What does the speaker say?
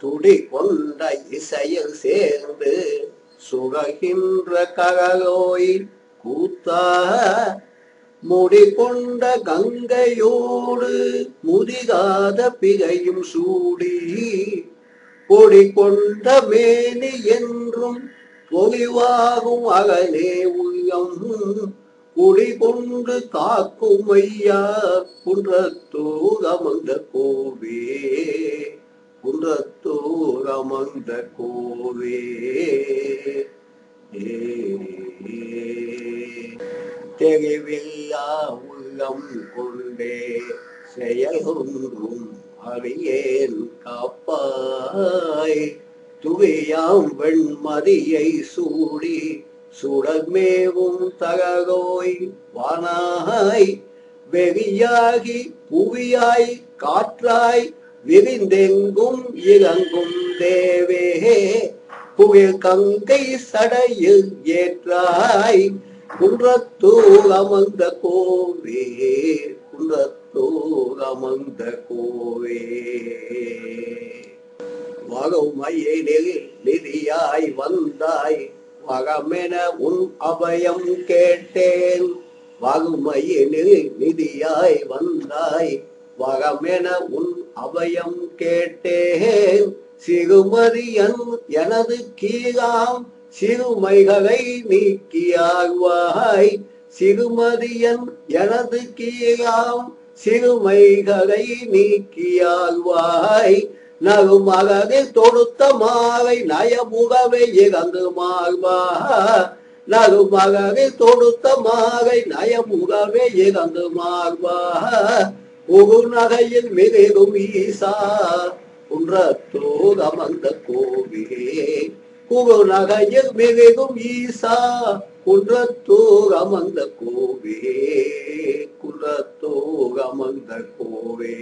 துடி கொண்ட இசையில் சேர்ந்து சுககின்ற கரலோயில் கூத்தா முடி கொண்ட கங்கையோடு முதிகாத பிகையும் சூடி பொடி கொண்ட மேனி என்றும் பொலிவாகும் அகலே உள்ளம். குடி கொண்டு காக்கும் ஐயா குன்றத்தூர் அமர்ந்த கோவே குன்றத்தூர் அமர்ந்த கோவே தெளிவில்லா உள்ளம் கொண்டே செயலொன்றும் அறியேன் காப்பாய் துவையாம் வெண்மதியை சூடி சுடர்மேவும் தகதோய் வானாய் வெறியாகி புவியாய் காற்றாய் விரிந்தெங்கும் இறங்கும் தேவே புகழ் கங்கை சடையில் ஏற்றாய். குன்றத்தூர் அமர்ந்த கோவே குன்றத்தூர் அமர்ந்த கோவே வகுமையினில் நிதியாய் வந்தாய் வகமென உன் அபயம் கேட்டேன். வகுமையினில் நிதியாய் வந்தாய் வகமென உன் அவயம் கேட்டேன். சிறுமதியன் எனது கீழாம் சிறுமைகளை நீக்கியாழ்வாய் சிறுமதியன் எனது கீழாம் சிறுமைகளை நீக்கியாழ்வாய் நகுமகவே தொடுத்த மாலை நயமுகவை இறந்து மாழ்வா நகுமகவே தொடுத்த மாலை நயமுகவே இறந்து மாழ்வா ஒரு நகையில் மிகவும் ஈசா குன்றத்தோர் அமர்ந்த கோவிலே குரு நகையில் மிகவும் ஈசா குன்றத்தோர் அமர்ந்த கோவே குன்றத்தோர் அமர்ந்த கோவே